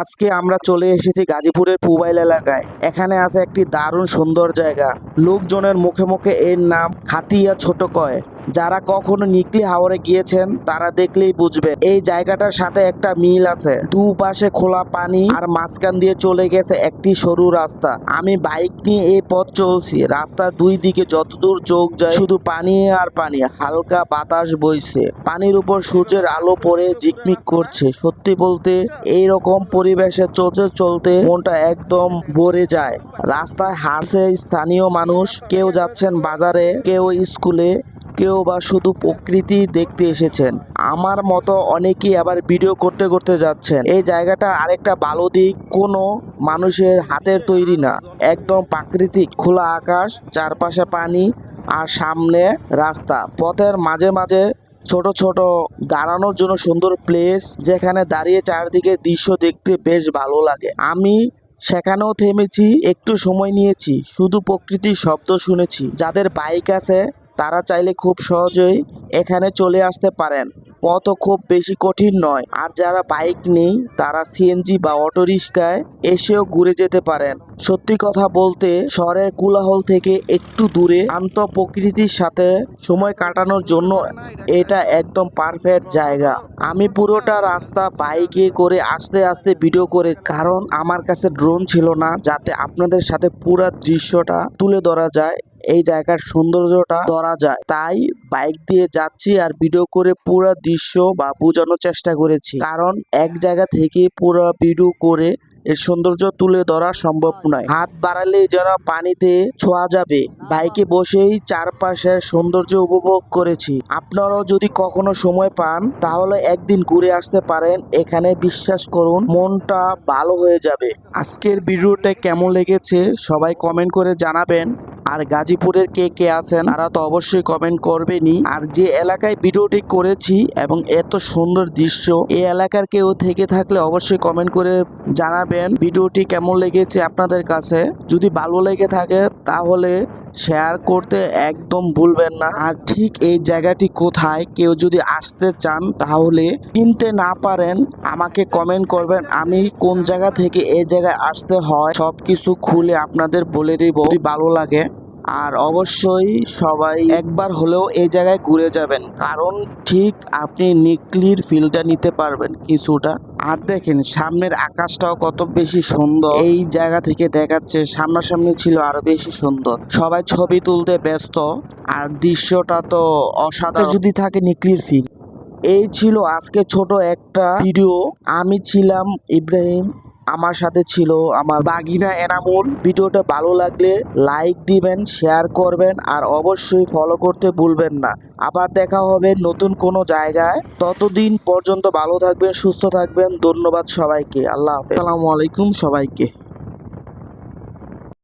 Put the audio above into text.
আজকে আমরা চলে এসেছি গাজীপুরের পুবাইল এলাকায়। এখানে আছে একটি দারুণ সুন্দর জায়গা। লোকজনের মুখে মুখে এর নাম খাতিয়া ছোট কয় যারা কখনো নিকলি হাওরে গিয়েছেন, তারা দেখলেই বুঝবে। এই জায়গাটার সাথে একটা মিল আছে। দুপাশে খোলা পানি আর মাঝখান দিয়ে চলে গেছে একটি সরু রাস্তা। আমি বাইক নিয়ে এই পথ চলছি। রাস্তার দুই দিকে যতদূর চোখ যায়, শুধু পানি আর পানি, হালকা বাতাস বইছে। পানির উপর সূর্যের আলো পড়ে, ঝিকমিক করছে। সত্যি বলতে এই রকম পরিবেশে চলতে চলতে মনটা একদম ভরে যায়। রাস্তায় হাসে স্থানীয় মানুষ। কেউ যাচ্ছেন বাজারে, কেউ স্কুলে। কেউ বা শুধু প্রকৃতি দেখতে এসেছেন। আমার মতো অনেকেই আবার ভিডিও করতে করতে যাচ্ছেন। এই জায়গাটা আরেকটা ভালো দিক, কোনো মানুষের হাতের তৈরি না। একদম প্রাকৃতিক, খোলা আকাশ, চারপাশে পানি আর সামনে রাস্তা। পথের মাঝে মাঝে ছোট ছোট দাঁড়ানোর জন্য সুন্দর প্লেস যেখানে দাঁড়িয়ে চারদিকে দৃশ্য দেখতে বেশ ভালো লাগে। আমি সেখানেও থেমেছি, একটু সময় নিয়েছি। শুধু প্রকৃতির শব্দ শুনেছি। যাদের বাইক আছে তারা চাইলে খুব সহজেই এখানে চলে আসতে পারেন। পথও খুব বেশি কঠিন নয়। আর যারা বাইক নেই, তারা সিএনজি বা অটোরিক্সায় এসেও ঘুরে যেতে পারেন। সত্যি কথা বলতে, শহরের কোলাহল থেকে একটু দূরে শান্ত প্রকৃতির সাথে সময় কাটানোর জন্য এটা একদম পারফেক্ট জায়গা। আমি পুরোটা রাস্তা বাইকে করে আস্তে আস্তে ভিডিও করে, কারণ আমার কাছে ড্রোন ছিল না, যাতে আপনাদের সাথে পুরো দৃশ্যটা তুলে ধরা যায়। এই জায়গার সৌন্দর্যটা ধরা যায়। তাই বাইক দিয়ে যাচ্ছি আর ভিডিও করে পুরো দৃশ্য বা বোঝানোর চেষ্টা করেছি। কারণ এক জায়গা থেকে পুরো ভিডিও করে এর সৌন্দর্য তুলে ধরা সম্ভব নয়। হাত বাড়ালে যেন পানিতে ছোঁয়া যাবে, বাইকে বসেই চারপাশের সৌন্দর্য উপভোগ করেছি। আপনারাও যদি কখনো সময় পান, তাহলে একদিন ঘুরে আসতে পারেন। এখানে বিশ্বাস করুন, মনটা ভালো হয়ে যাবে। আজকের ভিডিওটা কেমন লেগেছে, সবাই কমেন্ট করে জানাবেন। আর গাজীপুরের কে কে আছেন, তারা তো অবশ্যই কমেন্ট করবেনই। আর যে এলাকায় ভিডিওটি করেছি এবং এত সুন্দর দৃশ্য এই এলাকার কেউ থেকে থাকলে অবশ্যই কমেন্ট করে জানাবেন। ভিডিওটি কেমন লেগেছে আপনাদের কাছে? যদি ভালো লেগে থাকে, তাহলে শেয়ার করতে একদম ভুলবেন না। আর ঠিক এই জায়গাটি কোথায়, কেউ যদি আসতে চান, তাহলে কিনতে না পারেন, আমাকে কমেন্ট করবেন। আমি কোন জায়গা থেকে এই জায়গায় আসতে হয় সব কিছু খুলে আপনাদের বলে দিব। ভালো লাগে আর অবশ্যই সবাই একবার হলেও এই জায়গায় ঘুরে যাবেন। কারণ ঠিক আপনি নিকলির ফিলটা নিতে পারবেন কিছুটা। আর দেখেন, সামনের আকাশটাও কত বেশি সুন্দর। এই জায়গা থেকে দেখাচ্ছে সামনাসামনি ছিল আরও বেশি সুন্দর। সবাই ছবি তুলতে ব্যস্ত। আর দৃশ্যটা তো অসাধারণ। যদি থাকে নিকলির ফিল এই ছিল আজকে ছোট একটা ভিডিও আমি ছিলাম ইব্রাহিম আমার সাথে ছিল আমার বাগিনা এনামুল। ভিডিওটা ভালো লাগলে লাইক দিবেন, শেয়ার করবেন আর অবশ্যই ফলো করতে ভুলবেন না। আবার দেখা হবে নতুন কোনো জায়গায়। ততদিন পর্যন্ত ভালো থাকবেন, সুস্থ থাকবেন। ধন্যবাদ সবাইকে। আল্লাহ হাফেজ। আসসালামু আলাইকুম সবাইকে।